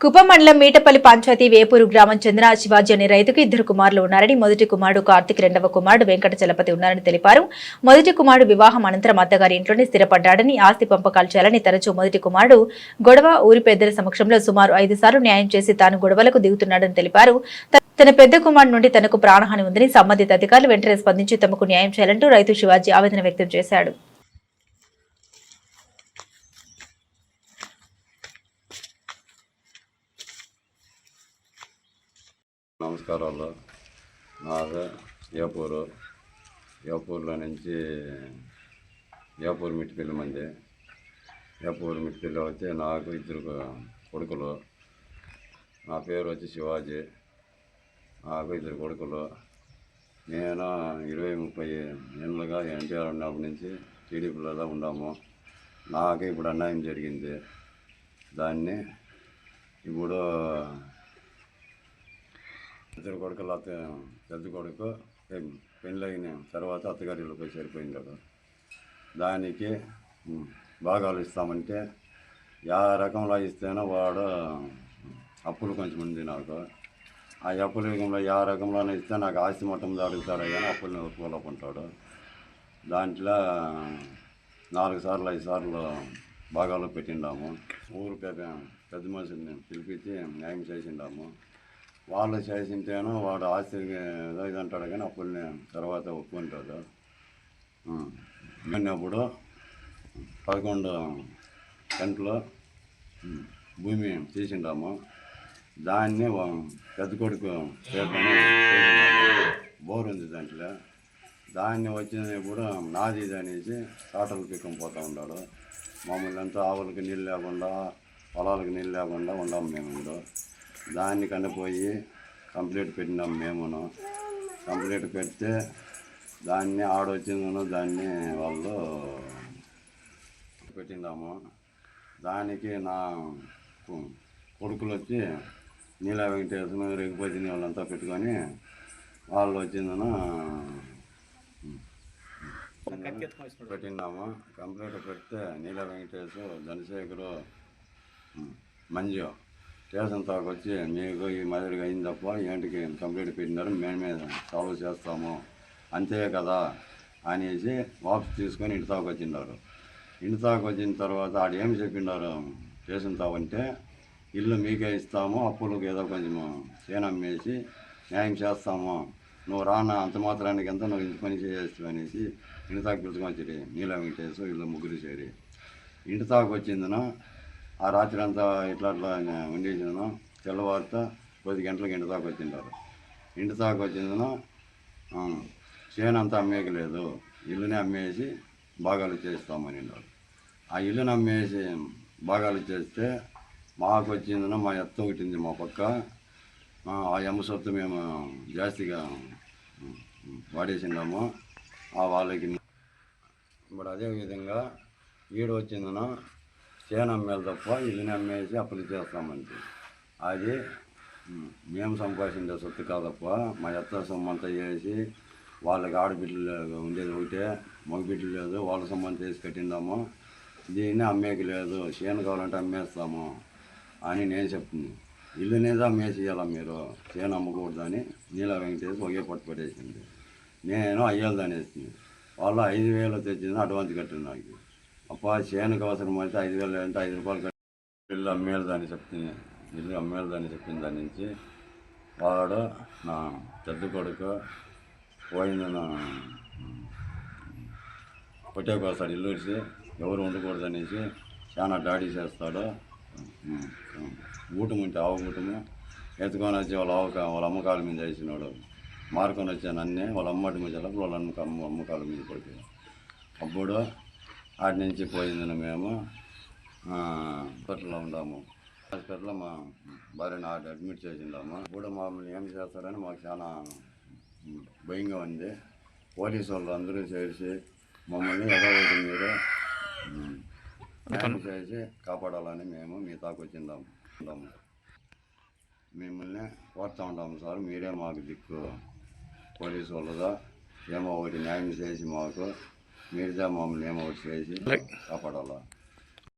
కుప్పమండలం మీటపల్లి పంచాయతీ వేపూరు గ్రామం చెందిన శివాజీ అనే రైతుకు ఇద్దరు కుమారులు ఉన్నారని మొదటి కుమారుడు కార్తిక్ రెండవ కుమారుడు వెంకట చలపతి ఉన్నారని తెలిపారు. మొదటి కుమారుడు వివాహం అనంతరం అత్తగారి ఇంట్లోనే స్థిరపడ్డాడని ఆస్తి పంపకాలు చేయాలని తరచూ మొదటి కుమారుడు గొడవ ఊరి పెద్దల సమక్షంలో సుమారు ఐదు సార్లు న్యాయం చేసి తాను గొడవలకు దిగుతున్నాడని తెలిపారు. తన పెద్ద కుమారుడు నుండి తనకు ప్రాణహాని ఉందని సంబంధిత అధికారులు వెంటనే స్పందించి తమకు న్యాయం చేయాలంటూ రైతు శివాజీ ఆవేదన వ్యక్తం చేశాడు. నమస్కారాలు. నాది ఏపూరు. ఏపూరులో నుంచి ఏపూరు మిట్టిపల్లి మంది. ఏపూరు మిట్టిపల్లి వచ్చి నాకు ఇద్దరు కొడుకులు. నా పేరు వచ్చి శివాజీ. నాకు ఇద్దరు కొడుకులు. నేను ఇరవై ముప్పై ఏళ్ళుగా ఎన్టీఆర్ ఉన్నప్పటి నుంచి టీడీపీలో ఉన్నాము. నాకు ఇప్పుడు అన్యాయం జరిగింది. దాన్ని ఇప్పుడు ఇద్దరు కొడుకులు అత్త పెద్ద కొడుకు పె- పెళ్ళైన తర్వాత అత్తగారిలో పోయి సరిపోయినాడు దానికి భాగాలు ఇస్తామంటే యా రకంలో ఇస్తేనో వాడు అప్పులు కొంచెం ఉంది నాకు. ఆ అప్పుల యుగంలో యా రకంలోనే ఇస్తే నాకు ఆస్తి మొత్తం అడుగుతాడు కానీ అప్పుల్ని ఒప్పుకోలేకుంటాడు. దాంట్లో నాలుగు సార్లు ఐదు సార్లు భాగాలు పెట్టిండాము. ఊరు పెద్ద పెద్ద మనుషుల్ని పిలిపించి న్యాయం చేసిండాము. వాళ్ళు చేసింటేనో వాడు ఆస్తి ఏదో ఇది అంటాడు కానీ అప్పుల్ని తర్వాత ఒప్పుకుంటాడు విన్నప్పుడు పదకొండు గంటలు భూమి తీసిండాము. దాన్ని పెద్ద కొడుకు చేతను బోర్ ఉంది దాంట్లో. దాన్ని వచ్చినప్పుడు నాది అనేసి తాటలు పిక్కం పోతూ ఉన్నాడు మామూలు అంతా ఆవులకి నీళ్ళు లేకుండా పొలాలకు నీళ్ళు లేకుండా ఉన్నాము మేము దాన్ని కనిపోయి కంప్లీట్ పెట్టినాం మేమును. కంప్లీట్ పెడితే దాన్ని ఆడొచ్చిందను దాన్ని వాళ్ళు పెట్టినాము దానికి నా కొడుకులు వచ్చి నీలా వెంకటేశ్వర రేగుపతిని వాళ్ళంతా పెట్టుకొని వాళ్ళు వచ్చిందను పెట్టినాము కంప్లీట్ పెడితే నీలా వెంకటేశ్వర ధనశేఖరు మంజు రేషన్ తాకు వచ్చి మీకు ఈ మాదిరిగా అయింది తప్ప ఏంటికి కంప్లీట్ పెట్టినారు మేమే సాల్వ్ చేస్తాము అంతే కదా అనేసి వాపసు తీసుకొని ఇంటి తాకు వచ్చిన్నారు ఇంటి తాకు వచ్చిన తర్వాత ఆడ ఏం చెప్పినారు రేషన్ తాకు అంటే ఇల్లు మీకే ఇస్తాము అప్పులకు ఏదో కొంచెం చేనమ్మేసి న్యాయం చేస్తాము నువ్వు రానా అంత మాత్రానికి ఎంత నువ్వు ఇంటి పని చేస్తావు అనేసి ఇంటి తాకు పిలుచుకొని వచ్చి నీలం వెంకటేశ్వరు ఇల్లు ముగ్గురు చేరి. ఇంటి తాకు వచ్చిందను ఆ రాత్రి అంతా ఇట్లా అట్లా ఉండేసిందను తెల్లవారితో పది గంటలకు ఇంటి దాకా వచ్చింటారు. ఇంటి దాకా వచ్చిందిన చేను అంతా అమ్మేయలేదు. ఇల్లుని అమ్మేసి భాగాలు చేస్తామని అన్నారు. ఆ ఇల్లుని అమ్మేసి భాగాలు చేస్తే మాకు వచ్చిందిన మా ఎత్త ఒకటింది మా పక్క. ఆ, ఎమ్మ సొత్తు మేము జాస్తిగా వాడేసిండాము. వాడేసినాము ఆ వాళ్ళకి. ఇప్పుడు అదేవిధంగా ఈడు చేను అమ్మేది తప్ప ఇల్లుని అమ్మేసి అప్పులు చేస్తామంటే అది మేము సంపాదించే సొత్తు కాదప్ప. మా ఎత్త సొమ్మంతా చేసి వాళ్ళకి ఆడబిడ్డలు ఉండేది ఒకటే మగబిడ్డలు లేదు వాళ్ళ సొమ్మంతా చేసి కట్టిందాము. దీన్ని అమ్మేకి లేదు చేను కావాలంటే అమ్మేస్తాము అని నేను చెప్తుంది. ఇల్లునేది అమ్మేసి ఇవ్వాలా మీరు? చేను అమ్మకూడదు అని నీల వెంకటేసి ఒకే పట్టు పట్టేసింది నేను అయ్యాలి వేసింది వాళ్ళు ఐదు వేలు తెచ్చింది అడ్వాన్స్ కట్టింది నాకు. అప్ప చేనుకు అవసరం అయితే ఐదు వేలు అంటే ఐదు రూపాయలు కట్టి ఇల్లు దాన్ని చెప్తుంది ఇల్లు అమ్మేదని చెప్పింది దాని నుంచి వాడు నా పెద్ద కొడుకు పోయింది నా కొట్టేకొస్తాడు ఇల్లు వచ్చి ఎవరు ఉండకూడదు అనేసి చాలా డాడీ చేస్తాడు. ఊటం ఉంటే ఆవు ఊటము. ఎత్తుకొని వచ్చి వాళ్ళ ఆవు వాళ్ళ అమ్మకాల మీద వేసినాడు. మార్కొని వచ్చాను అన్నీ వాళ్ళ అమ్మటి మీద వాళ్ళ అమ్మ అమ్మకాల మీద పడిపోయాడు. అప్పుడు ఆటి నుంచి పోయిందని మేము హాస్పిటల్లో ఉన్నాము హాస్పిటల్లో మా భార్యని ఆడ అడ్మిట్ చేసిండాము. ఇప్పుడు మమ్మల్ని ఏం చేస్తారని మాకు చాలా భయంగా ఉంది. పోలీసు వాళ్ళు అందరూ చేసి మమ్మల్ని ఎదగొట్టి మీరు చేసి కాపాడాలని మేము మీ తాకు వచ్చిందాము ఉన్నాము. మిమ్మల్ని కోరుతా ఉంటాము సార్. మీరే మాకు దిక్కు. పోలీసు వాళ్ళదా ఏమో ఒకటి న్యాయం చేసి మాకు మీరుదా మమ్మల్ని ఏమో చేసి కాపాడాలా?